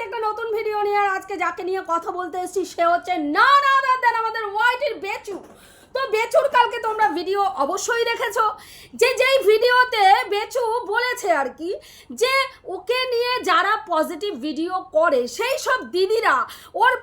এসেছি একটা নতুন ভিডিও নিয়ে আর আজকে যাকে নিয়ে কথা বলতে এসেছি, সে হচ্ছে না না দেন, আমাদের ওয়াইটির বেচু। তো বেচুর কালকে তোমরা ভিডিও অবশ্যই দেখেছ। যে যেই ভিডিওতে বেচু বলেছে আর কি, যে ওকে নিয়ে যারা পজিটিভ ভিডিও করে, সেই সব দিদিরা ওর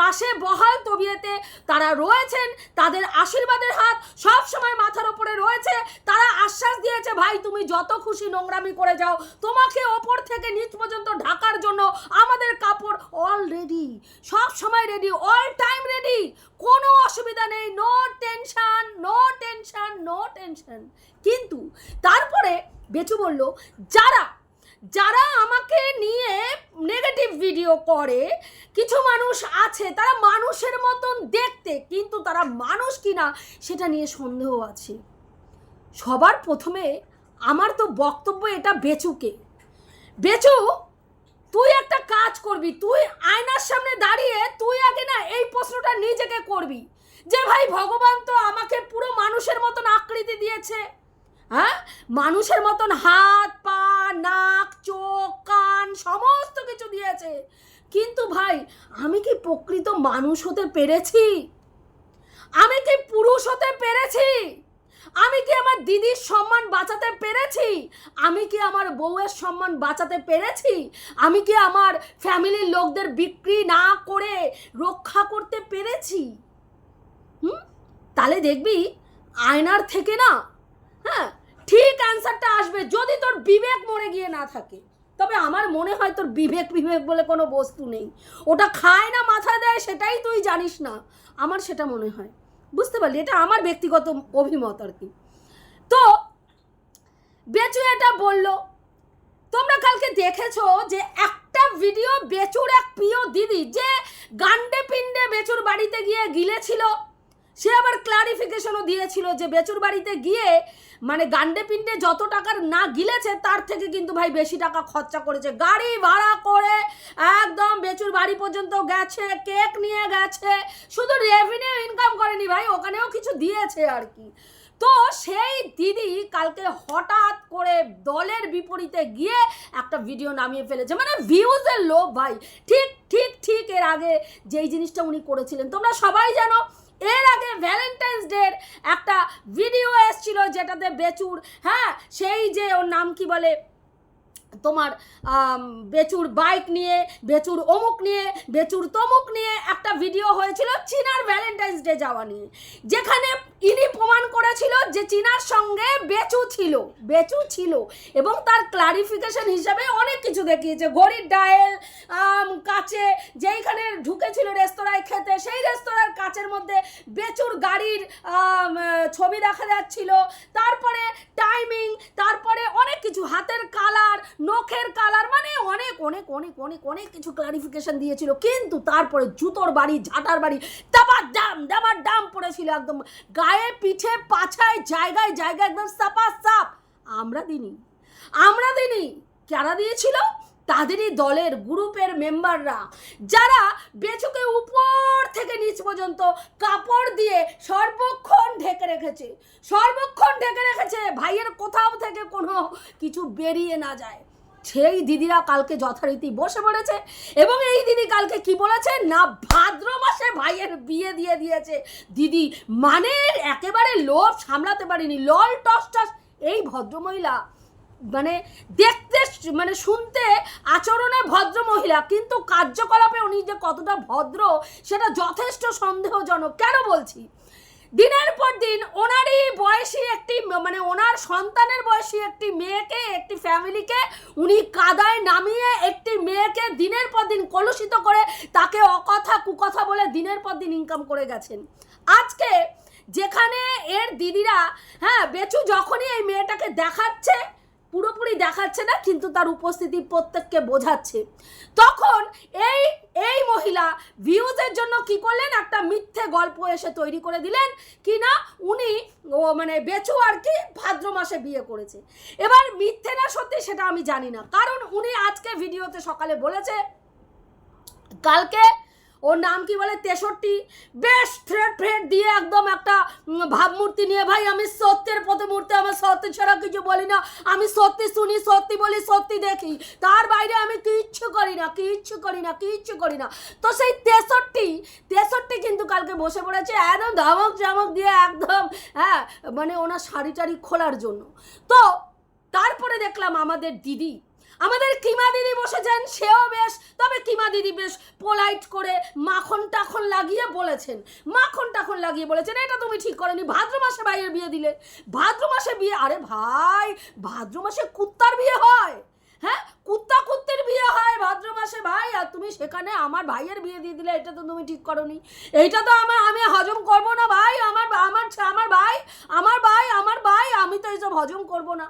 পাশে বহাল তবিয়েতে তারা রয়েছেন, তাদের আশীর্বাদের হাত সব সময় মাথার ওপরে রয়েছে, তারা আশ্বাস দিয়েছে, ভাই, তুমি যত খুশি নোংরামি করে যাও, তোমাকে ওপর থেকে নিচ পর্যন্ত ঢাকার জন্য আমাদের কাপড় অলরেডি সব সময় রেডি অল টাইম রেডি কোনো অসুবিধা নেই no tension no tension no tension কিন্তু তারপরে বেচু বলল, যারা যারা আমাকে নিয়ে নেগেটিভ ভিডিও করে, কিছু মানুষ আছে, তারা মানুষের মতন দেখতে, কিন্তু তারা মানুষ কিনা সেটা নিয়ে সন্দেহ আছে। সবার প্রথমে আমার তো বক্তব্য এটা বেচুকে। বেচু, তুই একটা কাজ করবি, তুই আয়নার সামনে দাঁড়িয়ে, তুই আগে না এই প্রশ্নটা নিজেকে করবি। যে ভাই ভগবান তো আমাকে পুরো মানুষের মতন আকৃতি দিয়েছে হ্যাঁ? মানুষের মতন হাত, পা, নাক, চোখ, কান, সমস্ত কিছু দিয়েছে। কিন্তু ভাই, আমি কি প্রকৃত মানুষ হতে পেরেছি? আমি কি পুরুষ হতে পেরেছি? আমি কি আমার দিদির সম্মান বাঁচাতে পেরেছি? আমি কি আমার বউয়ের সম্মান বাঁচাতে পেরেছি? আমি কি আমার ফ্যামিলির লোকদের বিক্রি না করে রক্ষা করতে পেরেছি? হুম? তাহলে দেখবি আয়নার থেকে না হ্যাঁ ঠিক অ্যান্সারটা আসবে যদি তোর বিবেক মরে গিয়ে না থাকে। তবে আমার মনে হয় তোর বিবেক বিবেক বলে কোনো বস্তু নেই। ওটা খায় না, মাথা দেয়, সেটাই তুই জানিস না। আমার সেটা মনে হয়। বুঝতে পারলি? এটা আমার ব্যক্তিগত অভিমত আর কি। তো বেচু এটা বলল, তোমরা কালকে দেখেছ যে একটা ভিডিও বেচুর এক প্রিয় দিদি, যে গান্ডে পিণ্ডে বেচুর বাড়িতে গিয়ে গিলেছিল? সে আবার ক্লারিফিকেশনও দিয়েছিল যে বেচুর বাড়িতে গিয়ে মানে গান্ডে পিণ্ডে যত টাকার না গিলেছে, তার থেকে কিন্তু ভাই বেশি টাকা খরচা করেছে। গাড়ি ভাড়া করে একদম বেচুর বাড়ি পর্যন্ত গেছে, কেক নিয়ে গেছে, শুধু রেভিনিউ ইনকাম করেনি ভাই, ওখানেও কিছু দিয়েছে আর কি। তো সেই দিদি কালকে হঠাৎ করে দলের বিপরীতে গিয়ে একটা ভিডিও নামিয়ে ফেলেছে। মানে ভিউজের লোভ ভাই। ঠিক ঠিক ঠিক এর আগে যেই জিনিসটা উনি করেছিলেন। তোমরা সবাই জানো এর আগে ভ্যালেন্টাইন্স ডের একটা ভিডিও এসছিল যেটাতে বেচুর হ্যাঁ সেই যে ওর নাম কি বলে? তোমার বেচুর বাইক নিয়ে, বেচুর অমুক নিয়ে, বেচুর তমুক নিয়ে একটা ভিডিও হয়েছিল চীনার ভ্যালেন্টাইন্স ডে যাওয়া নিয়ে। যেখানে ইনি প্রমাণ করেছিল যে চীনার সঙ্গে বেচু ছিল বেচু ছিল। এবং তার ক্লারিফিকেশন হিসাবে অনেক কিছু দেখিয়েছে। ঘড়ির ডায়েল কাছে যেইখানে ঢুকেছিল রেস্তোরাঁয় খেতে, সেই রেস্তোরাঁর কাচের মধ্যে বেচুর গাড়ির ছবি দেখা যাচ্ছিল। তারপরে টাইমিং তারপরে অনেক কিছু, হাতের কালার নখের কালার মানে অনেক অনেক অনেক অনেক অনেক কিছু ক্লারিফিকেশন দিয়েছিল। কিন্তু তারপরে জুতোর বাড়ি, ঝাঁটার বাড়ি দাবার দাম দাবার দাম পড়েছিল একদম। গায়ে পিঠে পাছায়, জায়গায় জায়গায় একদম সাপা সাপ। আমরা দিনি আমরা দিনি কারা দিয়েছিল? তাদেরই দলের গ্রুপের মেম্বাররা যারা বেচুকে উপর থেকে নিচ পর্যন্ত কাপড় দিয়ে সর্বক্ষণ ঢেকে রেখেছে। সর্বক্ষণ ঢেকে রেখেছে। ভাইয়ের কোথাও থেকে কোনো কিছু বেরিয়ে না যায়। সেই দিদিরা কালকে যথারীতি বসে পড়েছে এবং এই দিদি কালকে কি বলেছে? না, ভাদ্র মাসে ভাইয়ের বিয়ে দিয়ে দিয়েছে। দিদি মানে একেবারে লোভ সামলাতে পারিনি। লল টস টস। এই ভদ্রমহিলা মানে দেখতে মানে শুনতে আচরণে ভদ্র মহিলা কিন্তু কার্যকলাপে উনি যে কতটা ভদ্র, সেটা যথেষ্ট সন্দেহজনক। কেন বলছি? দিনের পর দিন ওনারই বয়সী একটি মানে ওনার সন্তানের বয়সী একটি মেয়েকে, একটি ফ্যামিলিকে উনি কাদায় নামিয়ে একটি মেয়েকে দিনের পর দিন কলুষিত করে তাকে অকথা কুকথা বলে দিনের পর দিন ইনকাম করে গেছেন। আজকে যেখানে এর দিদিরা হ্যাঁ বেচু যখনই এই মেয়েটাকে দেখাচ্ছে পুরোপুরি দেখাচ্ছে না, কিন্তু তার উপস্থিতি প্রত্যেককে বোঝাচ্ছে। তখন এই এই মহিলা ভিউজের জন্য কি করলেন? একটা মিথ্যে গল্প এসে তৈরি করে দিলেন কি না উনি, ও মানে বেচু আর কি ভাদ্র মাসে বিয়ে করেছে। এবার মিথ্যে না সত্যি সেটা আমি জানি না। কারণ উনি আজকে ভিডিওতে সকালে বলেছে, কালকে ওর নাম কি বলে? তেষট্টি। বেশ থ্রেড ফ্রেড দিয়ে একদম একটা ভাবমূর্তি নিয়ে, ভাই, আমি সত্যের প্রতিমূর্তি আমার সত্য ছাড়া কিছু বলি না। আমি সত্যি শুনি, সত্যি বলি, সত্যি দেখি। তার বাইরে আমি কিচ্ছু করি না, কিচ্ছু করি না, কিচ্ছু করি না। তো সেই তেষট্টি তেষট্টি কিন্তু কালকে বসে পড়েছে একদম ধামক জামক দিয়ে, একদম হ্যাঁ মানে ওনার শাড়ি টাড়ি খোলার জন্য। তো তারপরে দেখলাম আমাদের দিদি আমাদের কিমা দিদি বসেছেন সেও বেশ, তবে কিমা দিদি বেশ পোলাইট করে মাখন টাখন লাগিয়ে বলেছেন। মাখন টাখন লাগিয়ে বলেছেন, এটা তুমি ঠিক করেনি, ভাদ্র মাসে ভাইয়ের বিয়ে দিলে। ভাদ্র মাসে বিয়ে, আরে ভাই, ভাদ্র মাসে কুত্তার বিয়ে হয়। হ্যাঁ কুত্তা কুত্তির বিয়ে হয় ভাদ্র মাসে, ভাই, আর তুমি সেখানে আমার ভাইয়ের বিয়ে দিয়ে দিলে, এটা তো তুমি ঠিক করনি। এইটা তো আমার আমি হজম করব না, ভাই, আমার আমার আমার ভাই আমার ভাই আমার ভাই, আমি তো এইসব হজম করব না।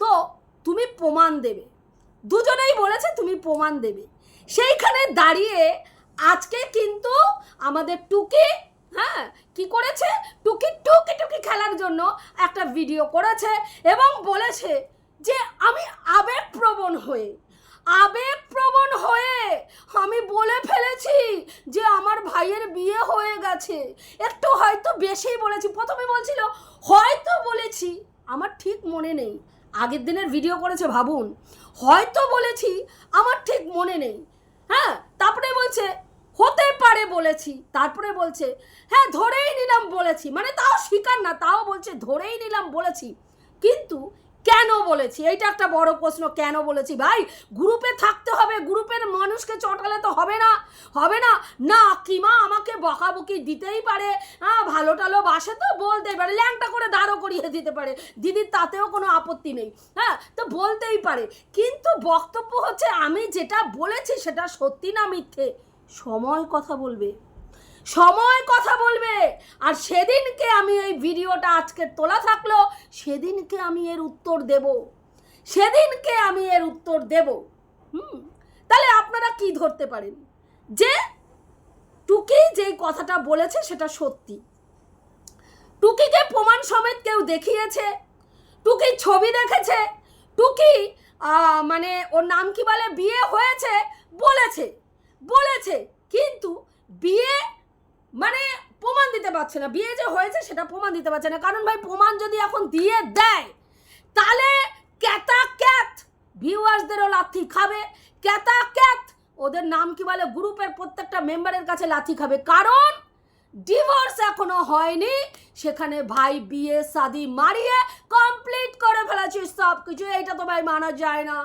তো, তুমি প্রমাণ দেবে। দুজনেই বলেছে তুমি প্রমাণ দেবে। সেইখানে দাঁড়িয়ে আজকে কিন্তু আমাদের টুকি হ্যাঁ কি করেছে? টুকি টুকি টুকি খেলার জন্য একটা ভিডিও করেছে এবং বলেছে যে আমি আবেগপ্রবণ হয়ে আবেগপ্রবণ হয়ে আমি বলে ফেলেছি যে আমার ভাইয়ের বিয়ে হয়ে গেছে। একটু হয়তো বেশি বলেছি। প্রথমে বলছিল, হয়তো বলেছি, আমার ঠিক মনে নেই। আগের দিনের ভিডিও করেছে, ভাবুন। হয়তো বলেছি, আমার ঠিক মনে নেই। হ্যাঁ তারপরে বলছে, হতে পারে বলেছি। তারপরে বলছে হ্যাঁ ধরেই নিলাম বলেছি। মানে তাও স্বীকার না, তাও বলছে, ধরেই নিলাম বলেছি। কিন্তু কেন বলেছি? এইটা একটা বড় প্রশ্ন, কেন বলেছি? ভাই, গ্রুপে থাকতে হবে, গ্রুপের মানুষকে চটালে তো হবে না হবে না। না, কিমা আমাকে বকাবকি দিতেই পারে। হ্যাঁ ভালো টালো বাসে তো বলতেই পারে, ল্যাংটা করে দাঁড়ও করিয়ে দিতে পারে। দিদির তাতেও কোনো আপত্তি নেই হ্যাঁ তো বলতেই পারে। কিন্তু বক্তব্য হচ্ছে, আমি যেটা বলেছি সেটা সত্যি না মিথ্যে? সময় কথা বলবে। সময় কথা বলবে। আর সেদিনকে আমি এই ভিডিওটা আজকে তোলা থাকল, সেদিনকে আমি এর উত্তর দেব। সেদিনকে আমি এর উত্তর দেব। হুম? তাহলে আপনারা কি ধরতে পারেন? যে টুকি যেই কথাটা বলেছে সেটা সত্যি। টুকিকে প্রমাণ সমেত কেউ দেখিয়েছে, টুকি ছবি দেখেছে, টুকি মানে ওর নাম কি বলে, বিয়ে হয়েছে, বলেছে বলেছে। কিন্তু বিয়ে মানে প্রমাণ দিতে পারছে না। বিয়ে যে হয়েছে সেটা প্রমাণ দিতে পারছে না। কারণ ভাই, প্রমাণ যদি এখন দিয়ে দেয়, তাহলে ক্যাতা ক্যাত ভিউয়ার্সদেরও লাথি খাবে। ক্যাতা ক্যাত ওদের নাম কি বলে? গ্রুপের প্রত্যেকটা মেম্বারের কাছে লাথি খাবে। কারণ ডিভোর্স এখনও হয়নি। সেখানে ভাই বিয়ে, শাদি মারিয়ে কমপ্লিট করে ফেলেছিস সব কিছু এইটা তো ভাই মানা যায় না।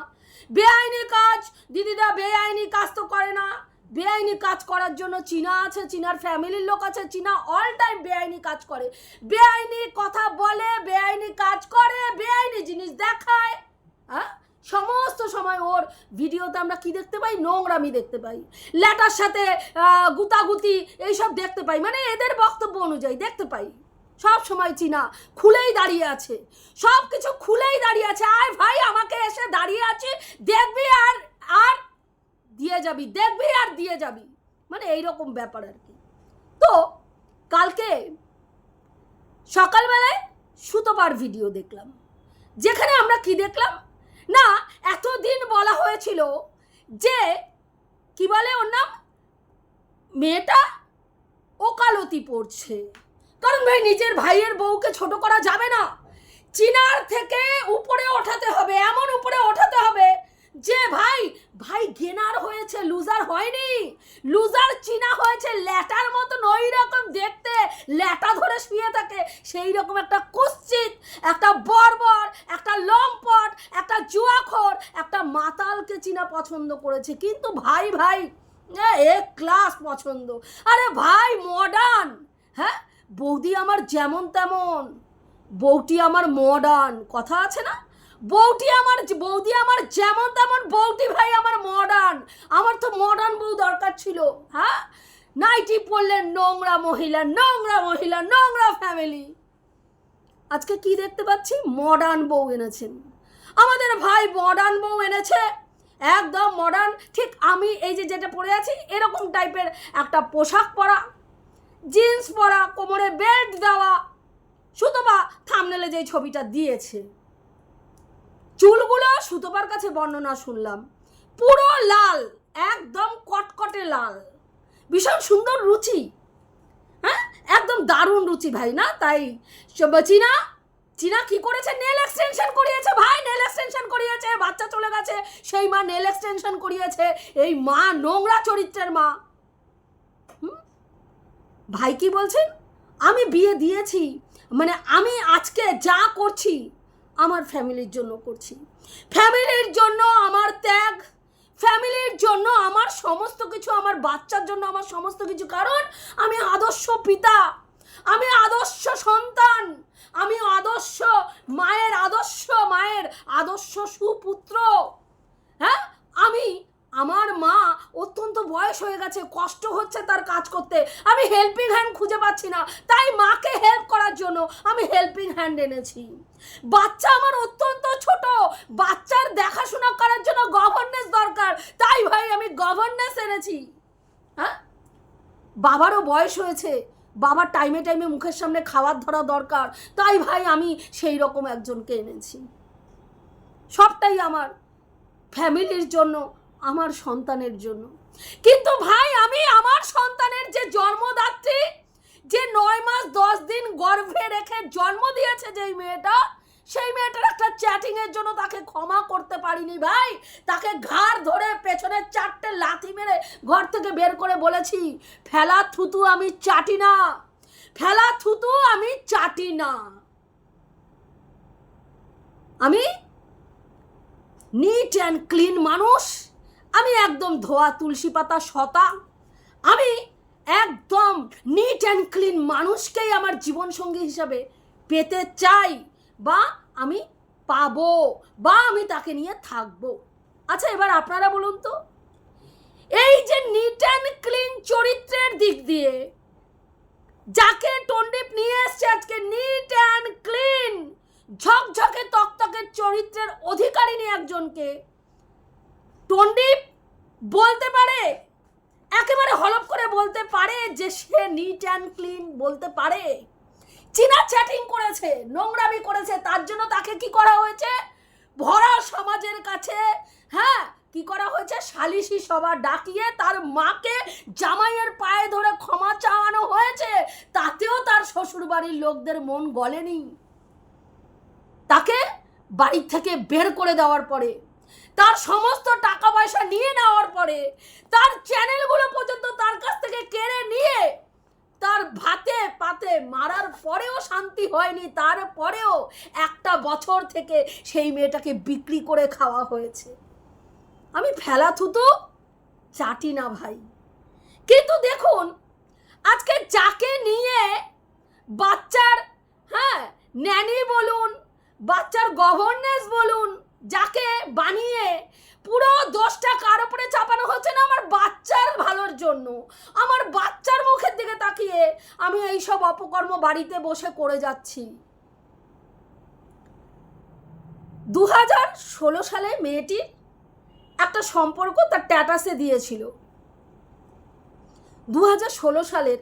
বেআইনি কাজ, দিদিরা বেআইনি কাজ তো করে না। বেআইনি কাজ করার জন্য চীনা আছে, চীনার ফ্যামিলির লোক আছে, চীনা অল টাইম বেআইনি কাজ করে। বেআইনি কথা বলে, বেআইনি কাজ করে, বেআইনি জিনিস দেখায়। হ্যাঁ সমস্ত সময় ওর ভিডিওতে আমরা কি দেখতে পাই? নোংরামি দেখতে পাই। ল্যাটার সাথে গুতাগুতি এইসব দেখতে পাই। মানে এদের বক্তব্য অনুযায়ী দেখতে পাই। সব সময় চীনা খুলেই দাঁড়িয়ে আছে। সব কিছু খুলেই দাঁড়িয়ে আছে। আয় ভাই, আমাকে এসে দাঁড়িয়ে আছে। দেখবি আর আর দিয়ে যাবি, দেখবি আর দিয়ে যাবি। মানে এই রকম ব্যাপার আর কি। তো কালকে সকালবেলায় সুতোপার ভিডিও দেখলাম। যেখানে আমরা কি দেখলাম? না, এতদিন বলা হয়েছিল যে, কি বলে ওর নাম? মেয়েটা ওকালতি পড়ছে। কারণ ভাই, নিজের ভাইয়ের বউকে ছোট করা যাবে না। চিনার থেকে উপরে ওঠাতে হবে, এমন উপরে ওঠাতে হবে যে ভাই ভাই গেনার হয়েছে লুজার হয়নি। লুজার চিনা হয়েছে, ল্যাটার মতন ওই রকম দেখতে, ল্যাটা ধরে শুয়ে থাকে। সেই রকম একটা কুশ্চিত, একটা বর্বর, একটা লম্পট, একটা জুয়াখোর, একটা মাতালকে চিনা পছন্দ করেছে। কিন্তু ভাই ভাই, এ ক্লাস পছন্দ। আরে ভাই মডার্ন হ্যাঁ? বৌদি আমার যেমন তেমন। বউটি আমার মডার্ন কথা আছে না? বউটি আমার, বৌদি আমার যেমন তেমন বউটি ভাই আমার মডার্ন আমার তো মডার্ন বউ দরকার ছিল হ্যাঁ? নাইটি পরলেন নোংরা মহিলা নোংরা মহিলা, নোংরা ফ্যামিলি আজকে কি দেখতে পাচ্ছি? মডার্ন বউ এনেছেন। আমাদের ভাই মডার্ন বউ এনেছে, একদম মডার্ন ঠিক আমি এই যে যেটা পরে আছি, এরকম টাইপের একটা পোশাক পরা জিন্স পরা, কোমরে বেল্ট দেওয়া, সুতপা থামনেলে যে ছবিটা দিয়েছে। চুলগুলো সুতপার কাছে বর্ণনা শুনলাম। পুরো লাল, একদম কটকটে লাল। ভীষণ সুন্দর রুচি। হ্যাঁ? একদম দারুণ রুচি ভাই, না? তাই চীনা চীনা কি করেছে? নেল এক্সটেনশন করিয়েছে ভাই নেল এক্সটেনশন করিয়েছে। বাচ্চা চলে গেছে, সেই মা নেল এক্সটেনশন করিয়েছে। এই মা নোংরা চরিত্রের মা? ভাই কি বলছেন? আমি বিয়ে দিয়েছি। মানে আমি আজকে যা করছি আমার ফ্যামিলির জন্য করছি। ফ্যামিলির জন্য আমার ত্যাগ, ফ্যামিলির জন্য আমার সমস্ত কিছু, আমার বাচ্চার জন্য আমার সমস্ত কিছু। কারণ আমি আদর্শ পিতা, আমি আদর্শ সন্তান, আমি আদর্শ মায়ের আদর্শ মায়ের আদর্শ সুপুত্র। হ্যাঁ? আমি আমার মা অত্যন্ত বয়স হয়ে গেছে, কষ্ট হচ্ছে তার কাজ করতে। আমি হেল্পিং হ্যান্ড খুঁজে পাচ্ছি না। তাই মাকে হেল্প করার জন্য আমি হেল্পিং হ্যান্ড এনেছি। বাচ্চা আমার অত্যন্ত ছোট। বাচ্চার দেখাশোনা করার জন্য গভর্নেন্স দরকার। তাই ভাই আমি গভর্নেন্স এনেছি। হ্যাঁ? বাবারও বয়স হয়েছে। বাবার টাইমে টাইমে মুখের সামনে খাবার ধরা দরকার। তাই ভাই আমি সেই রকম একজনকে এনেছি। সবটাই আমার ফ্যামিলির জন্য। আমার সন্তানের জন্য। কিন্তু ভাই, আমি আমার সন্তানের যে জন্মদাত্রী, যে নয় মাস দশ দিন গর্ভে রেখে জন্ম দিয়েছে যেই মেয়েটা, সেই মেয়েটার একটা চ্যাটিং এর জন্য তাকে ক্ষমা করতে পারিনি ভাই। তাকে ঘাড় ধরে পেছনে চারটে লাথি মেরে ঘর থেকে বের করে বলেছি, ফেলা থুতু আমি চাটি না, ফেলা থুতু আমি চাটি না। আমি নিট অ্যান্ড ক্লিন মানুষ আমি একদম ধোয়া তুলসী পাতা সতা। আমি একদম নিট অ্যান্ড ক্লিন মানুষকেই আমার জীবনসঙ্গী হিসাবে পেতে চাই বা আমি পাবো বা আমি তাকে নিয়ে থাকব। আচ্ছা এবার আপনারা বলুন তো, এই যে নিট অ্যান্ড ক্লিন চরিত্রের দিক দিয়ে যাকে টন্ডিপ নিয়ে এসছে আজকে নিট অ্যান্ড ক্লিন ঝকঝকে তকতকের চরিত্রের অধিকারিণী একজনকে টন্ডিপ বলতে পারে, একেবারে হলপ করে বলতে পারে যে সে নিট অ্যান্ড ক্লিন বলতে পারে। চীনা চ্যাটিং করেছে, নোংরামি করেছে, তার জন্য তাকে কি করা হয়েছে? ভরা সমাজের কাছে হ্যাঁ কি করা হয়েছে? সালিশি সভা ডাকিয়ে তার মাকে জামাইয়ের পায়ে ধরে ক্ষমা চাওয়ানো হয়েছে। তাতেও তার শ্বশুর বাড়ির লোকদের মন গলেনি। তাকে বাড়ি থেকে বের করে দেওয়ার পরে তার সমস্ত টাকা পয়সা নিয়ে নেওয়ার পরে, তার চ্যানেলগুলো পর্যন্ত তার কাছ থেকে কেড়ে নিয়ে, তার ভাতে পাতে মারার পরেও শান্তি হয়নি। তারপরেও একটা বছর থেকে সেই মেয়েটাকে বিক্রি করে খাওয়া হয়েছে। আমি ফেলা থুতু চাটি না ভাই। কিন্তু দেখুন, আজকে যাকে নিয়ে বাচ্চার হ্যাঁ ন্যানি বলুন, বাচ্চার গভর্নেন্স বলুন যাকে বানিয়ে পুরো দোষটা কার উপরে চাপানো হচ্ছে না আমার বাচ্চার ভালোর জন্য। আমার বাচ্চার মুখের দিকে তাকিয়ে আমি এই সব অপকর্ম বাড়িতে বসে করে যাচ্ছি। দু হাজার ষোলো সালে মেয়েটির একটা সম্পর্ক তার ট্যাটাসে দিয়েছিল। দু হাজার ষোলো সালের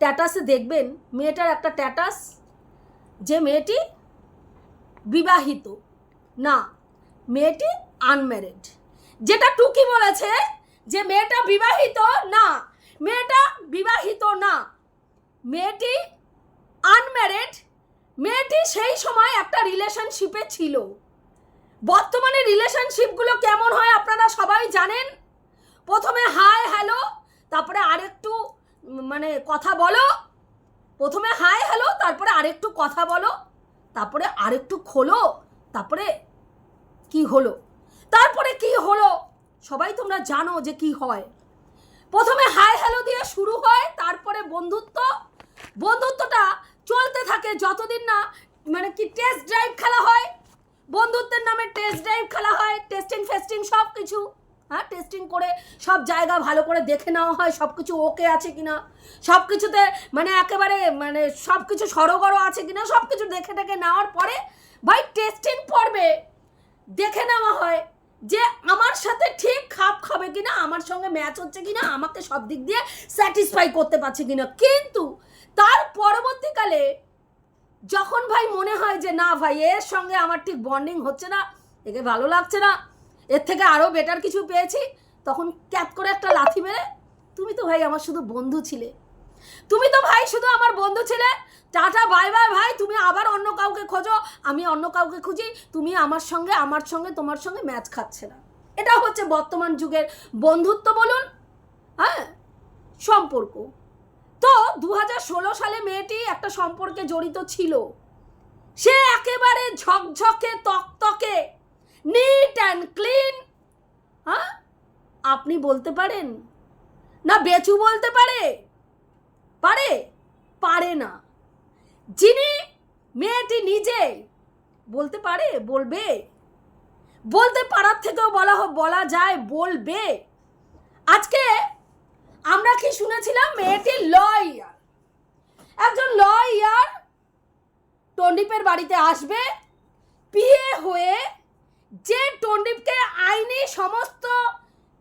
ট্যাটাসে দেখবেন মেয়েটার একটা ট্যাটাস যে মেয়েটি বিবাহিত। না, মেয়েটি আনম্যারিড যেটা টুকি বলেছে যে মেয়েটা বিবাহিত না, মেয়েটা বিবাহিত না। মেয়েটি আনম্যারিড মেয়েটি সেই সময় একটা রিলেশনশিপে ছিল। বর্তমানে রিলেশনশিপগুলো কেমন হয় আপনারা সবাই জানেন? প্রথমে হাই হ্যালো তারপরে আরেকটু মানে কথা বলো। প্রথমে হাই হ্যালো তারপরে আরেকটু কথা বলো। তারপরে আরেকটু খোলো। তারপরে কি হলো? তারপরে কি হলো? সবাই তোমরা জানো যে কি হয়। প্রথমে হাই হ্যালো দিয়ে শুরু হয়, তারপরে বন্ধুত্ব। বন্ধুত্বটা চলতে থাকে যতদিন না মানে কি টেস্ট ড্রাইভ খেলা হয়। বন্ধুত্বের নামে টেস্ট ড্রাইভ খেলা হয় টেস্টিং ফেস্টিং সব কিছু হ্যাঁ টেস্টিং করে সব জায়গা ভালো করে দেখে নেওয়া হয় সব কিছু ওকে আছে কি না সব কিছুতে মানে একেবারে মানে সব কিছু সরগর আছে কি না সব কিছু দেখে টেকে নেওয়ার পরে ভাই টেস্টিং পর্বে দেখে নেওয়া হয় যে আমার সাথে ঠিক খাপ খাবে কিনা, আমার সঙ্গে ম্যাচ হচ্ছে কিনা, আমাকে সব দিক দিয়ে স্যাটিসফাই করতে পারছে কিনা। কিন্তু তার পরবর্তীকালে যখন ভাই মনে হয় যে না ভাই, এর সঙ্গে আমার ঠিক বন্ডিং হচ্ছে না, একে ভালো লাগছে না, এর থেকে আরও বেটার কিছু পেয়েছি, তখন ক্যাপ করে একটা লাথি মেরে, তুমি তো ভাই আমার শুধু বন্ধু ছিলে। তুমি তো ভাই শুধু আমার বন্ধু ছিলে টাটা, বাই বাই, ভাই, তুমি আবার অন্য কাউকে খোঁজো, আমি অন্য কাউকে খুঁজি, তুমি আমার সঙ্গে আমার সঙ্গে, তোমার সঙ্গে ম্যাচ খাচ্ছে না। এটা হচ্ছে বর্তমান যুগের বন্ধুত্ব বলুন হ্যাঁ? সম্পর্ক। তো দু সালে মেয়েটি একটা সম্পর্কে জড়িত ছিল। সে একেবারে ঝকঝকে, তকতকে নিট অ্যান্ড ক্লিন হ্যাঁ? আপনি বলতে পারেন? না, বেচু বলতে পারে? পারে? পারে না। যিনি মেয়েটি নিজে বলতে পারে, বলবে। বলতে পারার থেকেও বলা বলা যায়, বলবে। আজকে আমরা কি শুনেছিলাম, মেয়েটি লয়ার। একজন লয়ার টন্ডিপের বাড়িতে আসবে বিয়ে হয়ে যে টন্ডিপকে আইনি সমস্ত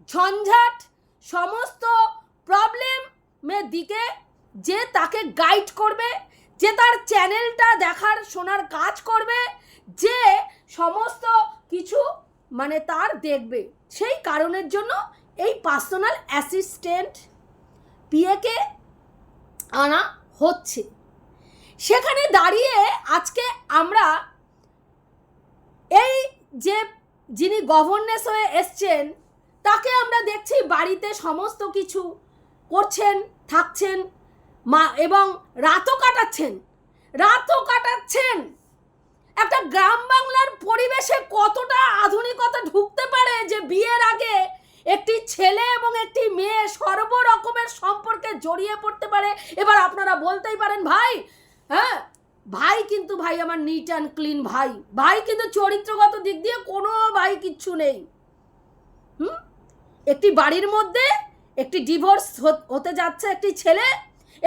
ঝঞ্ঝাট, সমস্ত প্রবলেমের দিকে যে তাকে গাইড করবে যে তার চ্যানেলটা দেখার, শোনার কাজ করবে, যে সমস্ত কিছু মানে তার দেখবে। সেই কারণের জন্য এই পার্সোনাল অ্যাসিস্ট্যান্ট পিএকে আনা হচ্ছে। সেখানে দাঁড়িয়ে আজকে আমরা এই যে যিনি গভর্নেস হয়ে এসছেন, তাকে আমরা দেখছি বাড়িতে সমস্ত কিছু করছেন, থাকছেন। মা এবং রাতও কাটাচ্ছেন রাতও কাটাচ্ছেন। একটা গ্রাম বাংলার পরিবেশে কতটা আধুনিকতা ঢুকতে পারে যে বিয়ের আগে একটি ছেলে এবং একটি মেয়ে সর্বরকমের সম্পর্কে জড়িয়ে পড়তে পারে? এবার আপনারা বলতেই পারেন, ভাই হ্যাঁ ভাই কিন্তু ভাই আমার নিট অ্যান্ড ক্লিন ভাই। ভাই কিন্তু চরিত্রগত দিক দিয়ে কোনো ভাই কিচ্ছু নেই। হুম? একটি বাড়ির মধ্যে একটি ডিভোর্স হতে যাচ্ছে একটি ছেলে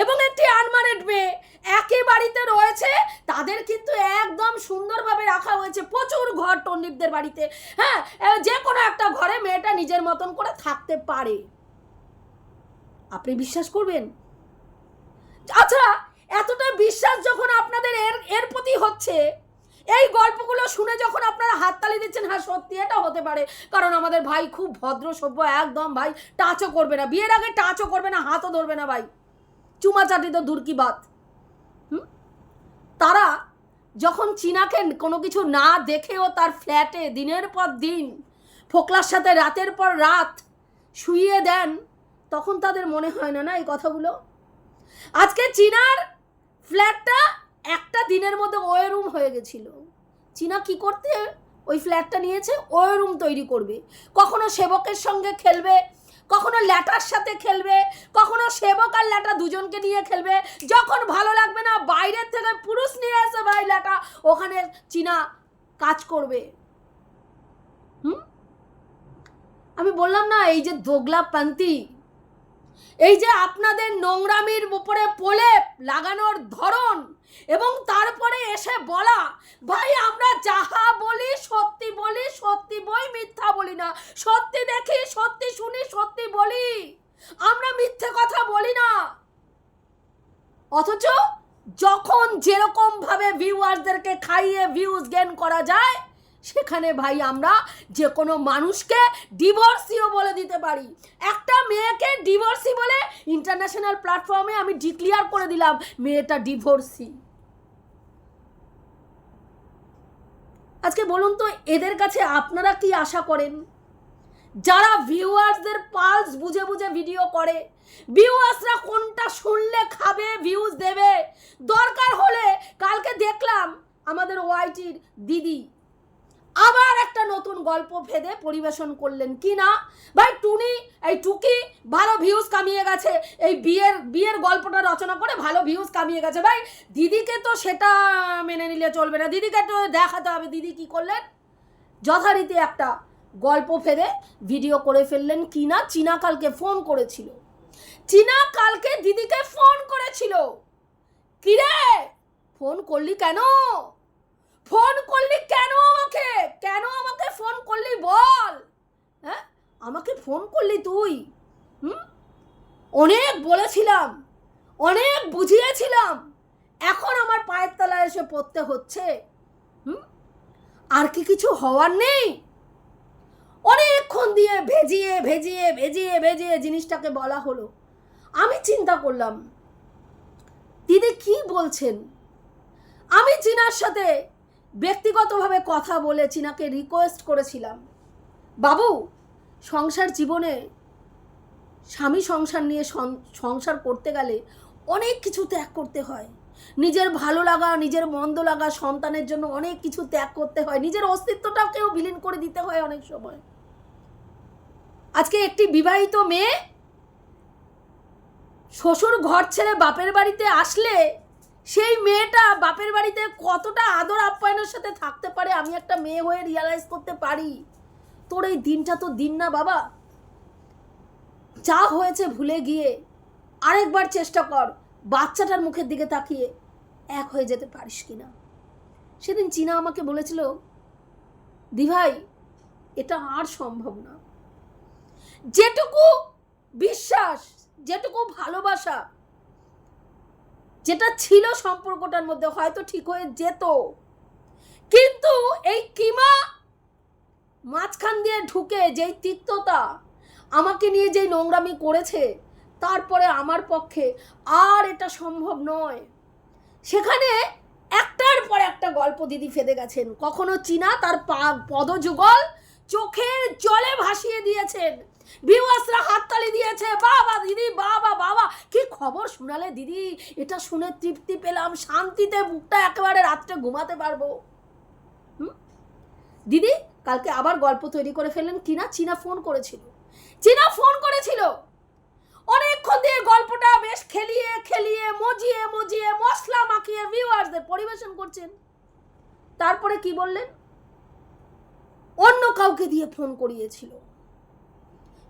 এবং একটি আনমারেড মেয়ে। একই বাড়িতে রয়েছে, তাদের কিন্তু একদম সুন্দরভাবে রাখা হয়েছে প্রচুর ঘর টন্ডিপদের বাড়িতে। হ্যাঁ যে কোনো একটা ঘরে মেয়েটা নিজের মতন করে থাকতে পারে। আপনি বিশ্বাস করবেন? আচ্ছা এতটা বিশ্বাস যখন আপনাদের এর এর প্রতি হচ্ছে, এই গল্পগুলো শুনে যখন আপনারা হাততালি দিচ্ছেন হ্যাঁ সত্যি এটা হতে পারে। কারণ আমাদের ভাই খুব ভদ্র, সভ্য, একদম ভাই টাচও করবে না। বিয়ের আগে টাচও করবে না, হাতও ধরবে না ভাই। চুমাচাটি তো দূর কি হুম? তারা যখন চীনাকে কোনো কিছু না দেখেও তার ফ্ল্যাটে দিনের পর দিন, ফোকলার সাথে রাতের পর রাত শুইয়ে দেন, তখন তাদের মনে হয় না না, এই কথাগুলো? আজকে চীনার ফ্ল্যাটটা একটা দিনের মধ্যে ওয়ে রুম হয়ে গেছিল। চীনা কি করতে? ওই ফ্ল্যাটটা নিয়েছে, ওয়ে রুম তৈরি করবে। কখনো সেবকের সঙ্গে খেলবে কখনো ল্যাটার সাথে খেলবে, কখনো সেবক আর ল্যাটা দুজনকে নিয়ে খেলবে। যখন ভালো লাগবে না, বাইরের থেকে পুরুষ নিয়ে এসে ভাই ল্যাটা, ওখানে চীনা কাজ করবে। হুম? আমি বললাম না, এই যে দোগলা পান্তি, এই যে আপনাদের নোংরামির উপরে প্রলেপ লাগানোর ধরন এবং তারপরে এসে বলা, ভাই, আমরা যাহা বলি সত্যি বলি সত্যি বই মিথ্যা বলি না। সত্যি দেখি, সত্যি শুনি, সত্যি বলি। আমরা মিথ্যে কথা বলি না। অথচ যখন যেরকম ভাবে ভিউয়ার্সদেরকে খাইয়ে ভিউজ গেন করা যায়, সেখানে ভাই আমরা যে কোনো মানুষকে ডিভোর্সিও বলে দিতে পারি। একটা মেয়েকে ডিভোর্সি বলে ইন্টারন্যাশনাল প্ল্যাটফর্মে আমি ডিক্লিয়ার করে দিলাম, মেয়েটা ডিভোর্সি আজকে বলুন তো, এদের কাছে আপনারা কি আশা করেন? যারা ভিউয়ার্সদের পালস বুঝে বুঝে ভিডিও করে, ভিউয়ার্সরা কোনটা শুনলে খাবে, ভিউজ দেবে? দরকার হলে কালকে দেখলাম আমাদের ওয়াইটির দিদি আবার একটা নতুন গল্প ভেদে পরিবেশন করলেন কি না ভাই, টুনি, এই টুকি, ভালো ভিউজ কামিয়ে গেছে। এই বিয়ের বিয়ের গল্পটা রচনা করে ভালো ভিউজ কামিয়ে গেছে। ভাই, দিদিকে তো সেটা মেনে নিলে চলবে না। দিদিকে তো দেখাতে হবে দিদি কি করলেন। যথারীতি একটা গল্প ফেলে ভিডিও করে ফেললেন কি না চীনা কালকে ফোন করেছিল। চীনা কালকে দিদিকে ফোন করেছিল। কিরে? ফোন করলি কেন? ফোন করলি কেন আমাকে? কেন আমাকে ফোন করলি বল? হ্যাঁ? আমাকে ফোন করলি তুই। হুম? অনেক বলেছিলাম। অনেক বুঝিয়েছিলাম। এখন আমার পায়ের তলায় এসে পড়তে হচ্ছে। হুম? আর কি কিছু হওয়ার নেই। অনেকক্ষণ দিয়ে ভেজিয়ে ভেজিয়ে ভেজিয়ে ভেজিয়ে জিনিসটাকে বলা হলো। আমি চিন্তা করলাম, দিদি কি বলছেন? আমি চীনার সাথে ব্যক্তিগতভাবে কথা বলে চিনাকে রিকোয়েস্ট করেছিলাম। বাবু, সংসার জীবনে স্বামী সংসার নিয়ে সংসার করতে গেলে অনেক কিছু ত্যাগ করতে হয়। নিজের ভালো লাগা, নিজের মন্দ লাগা, সন্তানের জন্য অনেক কিছু ত্যাগ করতে হয়। নিজের অস্তিত্বটাকেও বিলীন করে দিতে হয় অনেক সময়। আজকে একটি বিবাহিত মেয়ে শ্বশুর ঘর ছেড়ে বাপের বাড়িতে আসলে সেই মেয়েটা বাপের বাড়িতে কতটা আদর আপ্যায়নের সাথে থাকতে পারে আমি একটা মেয়ে হয়ে রিয়ালাইজ করতে পারি? তোর এই দিনটা তো দিন না বাবা। যা হয়েছে ভুলে গিয়ে আরেকবার চেষ্টা কর, বাচ্চাটার মুখের দিকে তাকিয়ে এক হয়ে যেতে পারিস কি না সেদিন চীনা আমাকে বলেছিল, দিভাই, এটা আর সম্ভব না। যেটুকু বিশ্বাস, যেটুকু ভালোবাসা যেটা ছিল সম্পর্কটার মধ্যে হয়তো ঠিক হয়ে যেত। কিন্তু এই কিমা মাঝখান দিয়ে ঢুকে যেই তিক্ততা আমাকে নিয়ে যেই নোংরামি করেছে, তারপরে আমার পক্ষে আর এটা সম্ভব নয়। সেখানে একটার পর একটা গল্প দিদি ফেদে গেছেন। কখনো চীনা তার পা পদযুগল চোখের জলে ভাসিয়ে দিয়েছেন। ভিউয়ার্সরা হাততালি দিয়েছে, বাবা দিদি, বাবা বাবা। কি খবর শোনালে দিদি? এটা শুনে তৃপ্তি পেলাম, শান্তিতে বুকটা একেবারে রাত্রে ঘুমাতে পারব। দিদি, কালকে আবার গল্প তৈরি করে ফেললেন কিনা চীনা ফোন করেছিল। চীনা ফোন করেছিল। অনেকক্ষণ দিয়ে গল্পটা বেশ খেলিয়ে খেলিয়ে, মজিয়ে মজিয়ে মশলা মাখিয়ে ভিউয়ার্সদের পরিবেশন করছেন। তারপরে কি বললেন? অন্য কাউকে দিয়ে ফোন করিয়েছিল।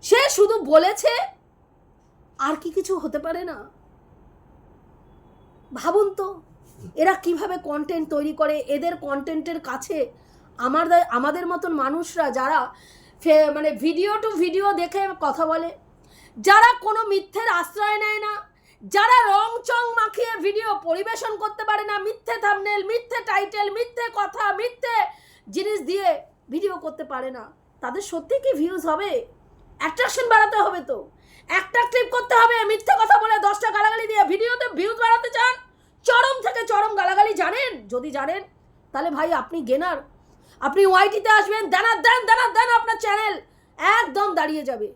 সে শুধু বলেছে, আর কি কিছু হতে পারে না? ভাবুন তো, এরা কীভাবে কন্টেন্ট তৈরি করে, এদের কন্টেন্টের কাছে আমাদের আমাদের মতন মানুষরা যারা মানে ভিডিও টু ভিডিও দেখে কথা বলে, যারা কোনো মিথ্যের আশ্রয় নেয় না, যারা রং চং মাখিয়ে ভিডিও পরিবেশন করতে পারে না, মিথ্যে থামনেল মিথ্যে টাইটেল মিথ্যে কথা, মিথ্যে জিনিস দিয়ে ভিডিও করতে পারে না, তাদের সত্যি কি ভিউজ হবে? অ্যাট্রাকশন বাড়াতে হবে তো। একটা ক্লিপ করতে হবে, মিথ্যে কথা বলে দশটা গালাগালি দিয়ে ভিডিওতে ভিউজ বাড়াতে চান। চরম থেকে চরম গালাগালি জানেন, যদি জানেন, তাহলে ভাই আপনি গেনার আপনি ওয়াইটিতে আসবেন, দানা, দেন দানা, দেন আপনার চ্যানেল একদম দাঁড়িয়ে যাবে।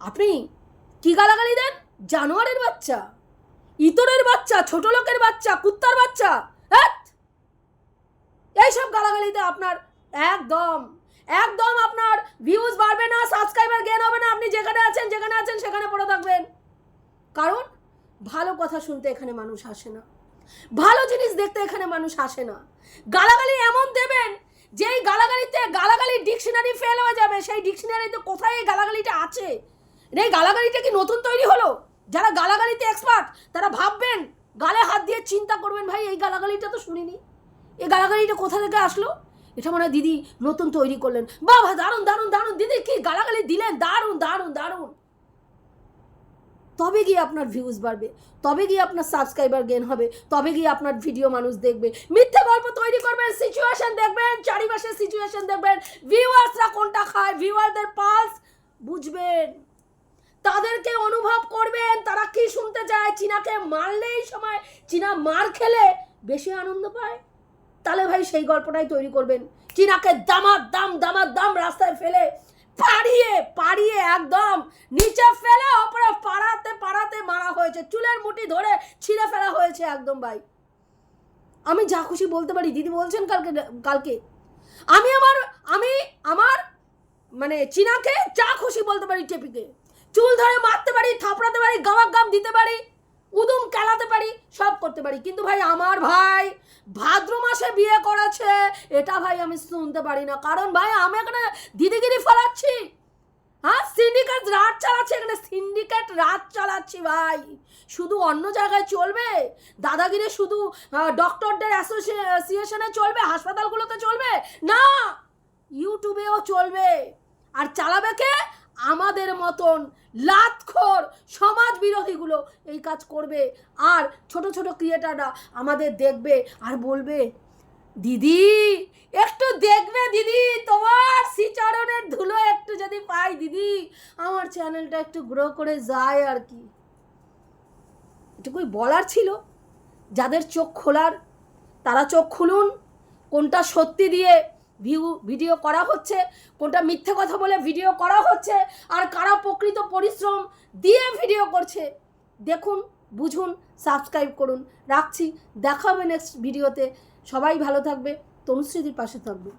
আপনি কি গালাগালি দেন? জানোয়ারের বাচ্চা, ইতরের বাচ্চা, ছোট লোকের বাচ্চা, কুত্তার বাচ্চা হ্যাঁ? এইসব গালাগালিতে আপনার একদম একদম আপনার ভিউজ বাড়বে না সাবস্ক্রাইবার গেন হবে না। আপনি যেখানে আছেন যেখানে আছেন, সেখানে পড়ে থাকবেন। কারণ ভালো কথা শুনতে এখানে মানুষ আসে না। ভালো জিনিস দেখতে এখানে মানুষ আসে না। গালাগালি এমন দেবেন, যেই গালাগালিতে গালাগালি ডিকশনারি ফেল হয়ে যাবে, সেই ডিকশনারিতে কোথায় এই গালাগালিটা আছে? এই গালাগালিটা কি নতুন তৈরি হলো? যারা গালাগালিতে এক্সপার্ট তারা ভাববেন, গালে হাত দিয়ে চিন্তা করবেন, ভাই, এই গালাগালিটা তো শুনিনি। এই গালাগালিটা কোথা থেকে আসলো? এটা মনে হয় দিদি নতুন তৈরি করলেন। বাবা, দারুণ দারুণ দারুণ। দিদি, কি গালাগালি দিলেন? দারুণ দারুণ দারুণ। তবে গিয়ে আপনার ভিউজ বাড়বে, তবে গিয়ে আপনার সাবস্ক্রাইবার গেন হবে, তবে গিয়ে আপনার ভিডিও মানুষ দেখবে। মিথ্যে গল্প তৈরি করবেন সিচুয়েশন দেখবেন চারিপাশের সিচুয়েশন দেখবেন। ভিউয়ার্সরা কোনটা খায়? ভিউয়ারদের পালস বুঝবেন। তাদেরকে অনুভব করবেন, তারা কি শুনতে চায়? চীনাকে মারলেই সময়, চীনা মার খেলে বেশি আনন্দ পায়। তাহলে ভাই সেই গল্পটাই তৈরি করবেন। চীনাকে দামার দাম দামার দাম রাস্তায় ফেলে পাড়িয়ে পাড়িয়ে একদম নিচে ফেলে ওপরে পাড়াতে পাড়াতে মারা হয়েছে। চুলের মুঠি ধরে ছিঁড়ে ফেলা হয়েছে একদম ভাই। আমি যা খুশি বলতে পারি। দিদি বলছেন কালকে কালকে। আমি আমার আমি আমার মানে চীনাকে যা খুশি বলতে পারি টেপিকে। চুল ধরে মারতে পারি, থাপড়াতে পারি গামাক গাম দিতে পারি। উদুম কেলাতে পারি, সব করতে পারি। কিন্তু ভাই, আমার ভাই ভাদ্র মাসে বিয়ে করেছে, এটা ভাই আমি শুনতে পারি না। কারণ ভাই, আমি এখানে দিদিগিরি ফলাচ্ছি। হ্যাঁ সিন্ডিকেট রাত চালাচ্ছি, এখানে সিন্ডিকেট রাত চালাচ্ছি ভাই। শুধু অন্য জায়গায় চলবে? দাদাগিরি শুধু ডক্টরদের অ্যাসোসিয়েশনে চলবে? হাসপাতালগুলোতে চলবে? না ইউটিউবেও চলবে। আর চালাবে কে? আমাদের মতন লাতখোর সমাজ বিরোধীগুলো এই কাজ করবে। আর ছোট ছোট ক্রিয়েটাররা আমাদের দেখবে আর বলবে, দিদি, একটু দেখবে দিদি, তোমার শ্রীচরণের ধুলো একটু যদি পাই দিদি, আমার চ্যানেলটা একটু গ্রো করে যায় আর কি। এটুকুই বলার ছিল। যাদের চোখ খোলার, তারা চোখ খুলুন, কোনটা সত্যি দিয়ে ভিউ, ভিডিও করা হচ্ছে, কোনটা মিথ্যে কথা বলে ভিডিও করা হচ্ছে, আর কারা প্রকৃত পরিশ্রম দিয়ে ভিডিও করছে, দেখুন, বুঝুন, সাবস্ক্রাইব করুন। রাখছি দেখা হবে নেক্সট ভিডিওতে সবাই ভালো থাকবে, তনুশ্রীদির পাশে থাকবে।